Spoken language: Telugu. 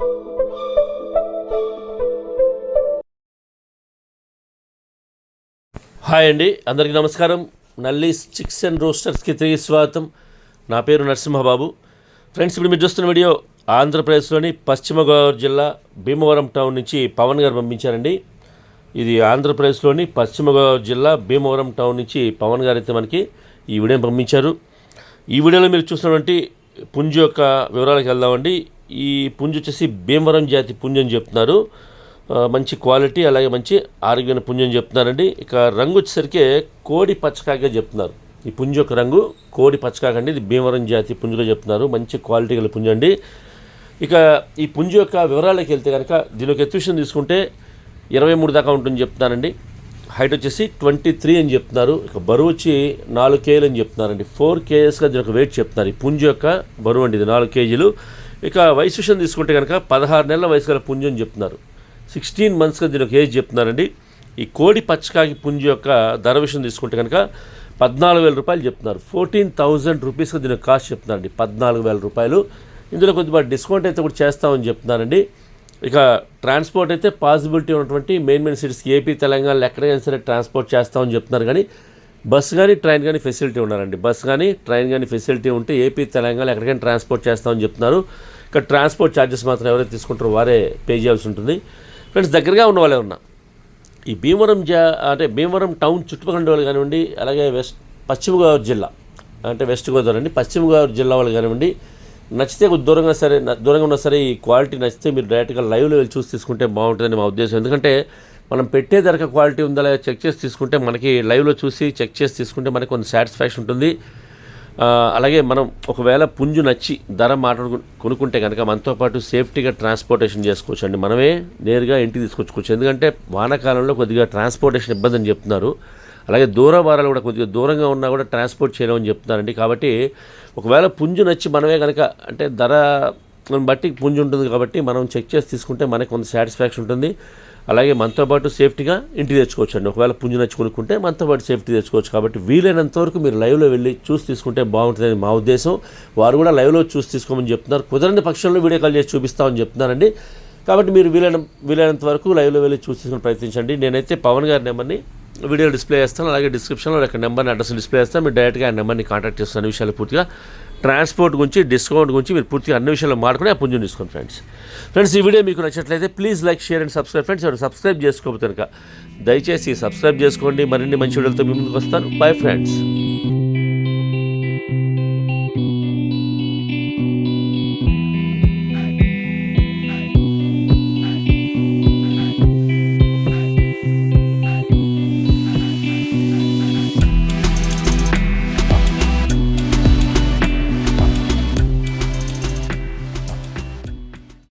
హాయ్ అండి అందరికీ నమస్కారం. నల్లీస్ చిక్స్ అండ్ రోస్టర్స్కి తిరిగి స్వాగతం. నా పేరు నరసింహబాబు. ఫ్రెండ్స్ ఇప్పుడు మీరు చూస్తున్న వీడియో ఆంధ్రప్రదేశ్లోని పశ్చిమ గోదావరి జిల్లా భీమవరం టౌన్ నుంచి పవన్ గారు పంపించారండి. ఇది ఆంధ్రప్రదేశ్లోని పశ్చిమ గోదావరి జిల్లా భీమవరం టౌన్ నుంచి పవన్ గారు అయితే మనకి ఈ వీడియోని పంపించారు. ఈ వీడియోలో మీరు చూసినటువంటి పుంజు యొక్క వివరాలకు వెళ్దామండి. ఈ పుంజు వచ్చేసి భీమవరం జాతి పుంజు అని చెప్తున్నారు. మంచి క్వాలిటీ అలాగే మంచి ఆరోగ్యమైన పుంజు అని చెప్తున్నారండి. ఇక రంగు వచ్చేసరికి కోడి పచ్చకాగా చెప్తున్నారు. ఈ పుంజు యొక్క రంగు కోడి పచ్చకాక అండి. ఇది భీమవరం జాతి పుంజుగా చెప్తున్నారు. మంచి క్వాలిటీ గల పుంజు అండి. ఇక ఈ పుంజు యొక్క వివరాలకు వెళ్తే కనుక దీని యొక్క ఎత్తుషన్ తీసుకుంటే ఇరవై మూడు దాకా ఉంటుంది చెప్తున్నానండి హైట్ వచ్చేసి ట్వంటీ త్రీ అని చెప్తున్నారు. ఇక బరువు వచ్చి నాలుగు కేజీలు అని చెప్తున్నారండి. ఫోర్ కేజెస్గా దీని యొక్క వెయిట్ చెప్తున్నారు. ఈ పుంజు యొక్క బరువు అండి ఇది నాలుగు కేజీలు. ఇక వయసు విషయం తీసుకుంటే కనుక పదహారు నెలల వయసు గల పుంజు అని చెప్తున్నారు. సిక్స్టీన్ మంత్స్గా దీని ఒక ఏజ్ చెప్తున్నారండి. ఈ కోడి పచ్చకాకి పుంజు యొక్క ధర విషయం తీసుకుంటే కనుక పద్నాలుగు వేల రూపాయలు చెప్తున్నారు. ఫోర్టీన్ థౌజండ్ రూపీస్గా దీని కాస్ట్ చెప్తున్నారండి. పద్నాలుగు వేల రూపాయలు. ఇందులో కొద్దిగా డిస్కౌంట్ అయితే కూడా చేస్తామని చెప్తున్నారండి. ఇక ట్రాన్స్పోర్ట్ అయితే పాసిబిలిటీ ఉన్నటువంటి మెయిన్ మెయిన్ సిటీస్కి ఏపీ తెలంగాణలో ఎక్కడికైనా సరే ట్రాన్స్పోర్ట్ చేస్తామని చెప్తున్నారు. కానీ బస్ కానీ ట్రైన్ కానీ ఫెసిలిటీ ఉన్నారండి బస్ కానీ ట్రైన్ కానీ ఫెసిలిటీ ఉంటే ఏపీ తెలంగాణ ఎక్కడికైనా ట్రాన్స్పోర్ట్ చేస్తామని చెప్తున్నారు. ఇక్కడ ట్రాన్స్పోర్ట్ ఛార్జెస్ మాత్రం ఎవరైతే తీసుకుంటారో వారే పే చేయాల్సి ఉంటుంది. ఫ్రెండ్స్ దగ్గరగా ఉన్న వాళ్ళే ఉన్నా ఈ భీమవరం జా అంటే భీమవరం టౌన్ చుట్టుపక్కల ఉండే వాళ్ళు కానివ్వండి అలాగే వెస్ట్ పశ్చిమ గోదావరి జిల్లా అంటే వెస్ట్ గోదావరి అండి పశ్చిమ గోదావరి జిల్లా వాళ్ళు కానివ్వండి నచ్చితే దూరంగా సరే దూరంగా ఉన్నా సరే ఈ క్వాలిటీ నచ్చితే మీరు డైరెక్ట్గా లైవ్లో వెళ్ళి చూసి తీసుకుంటే బాగుంటుందని మా ఉద్దేశం. ఎందుకంటే మనం పెట్టే ధరకు క్వాలిటీ ఉందా లేదా చెక్ చేసి తీసుకుంటే మనకి లైవ్లో చూసి చెక్ చేసి తీసుకుంటే మనకి కొంత సాటిస్ఫాక్షన్ ఉంటుంది. అలాగే మనం ఒకవేళ పుంజు నచ్చి ధర మాట్లాడు కొనుక్కుంటే కనుక మనతో పాటు సేఫ్టీగా ట్రాన్స్పోర్టేషన్ చేసుకోవచ్చు అండి మనమే నేరుగా ఇంటికి తీసుకొచ్చుకోవచ్చు. ఎందుకంటే వానాకాలంలో కొద్దిగా ట్రాన్స్పోర్టేషన్ ఇబ్బంది అని చెప్తున్నారు. అలాగే దూర వారాలు కూడా కొద్దిగా దూరంగా ఉన్నా కూడా ట్రాన్స్పోర్ట్ చేయలేమని చెప్తున్నారండి. కాబట్టి ఒకవేళ పుంజు నచ్చి మనమే కనుక అంటే ధర బట్టి పుంజు ఉంటుంది కాబట్టి మనం చెక్ చేసి తీసుకుంటే మనకి కొంత సాటిస్ఫాక్షన్ ఉంటుంది. అలాగే మనతో పాటు సేఫ్టీగా ఇంటికి తెచ్చుకోవచ్చు అండి ఒకవేళ పుంజు నచ్చి కొనుక్కుంటే మనతో పాటు సేఫ్టీ తెచ్చుకోవచ్చు. కాబట్టి వీలైనంత వరకు మీరు లైవ్లో వెళ్ళి చూసి తీసుకుంటే బాగుంటుందని మా ఉద్దేశం. వారు కూడా లైవ్లో చూసి తీసుకోమని చెప్తున్నారు. కుదరని పక్షంలో వీడియో కాల్ చేసి చూపిస్తామని చెప్తున్నారండి. కాబట్టి మీరు వీలైన వీలైనంత వరకు లైవ్లో వెళ్ళి చూసి తీసుకుని ప్రయత్నించండి. నేనైతే పవన్ గారి నెంబర్ని వీడియో డిస్ప్లే చేస్తాను అలాగే డిస్క్రిప్షన్లో ఒక నెంబర్ అడ్రస్ డిస్ప్లే చేస్తాను మీరు డైరెక్ట్గా ఆ నెంబర్ని కాంటాక్ట్ చేస్తున్న విషయాలు పూర్తిగా ట్రాన్స్పోర్ట్ గురించి డిస్కౌంట్ గురించి మీరు పూర్తిగా అన్ని విషయాలు మాట్లాడుకుని ఆ పుంజుని తీసుకోండి ఫ్రెండ్స్ ఫ్రెండ్స్ ఈ వీడియో మీకు నచ్చినట్లయితే please like share and subscribe friends ఎవరు సబ్స్క్రైబ్ చేసుకోకపోతే కనుక దయచేసి సబ్స్క్రైబ్ చేసుకోండి. మరిన్ని మంచి వీడియోలతో మీ ముందుకు వస్తాను. Bye friends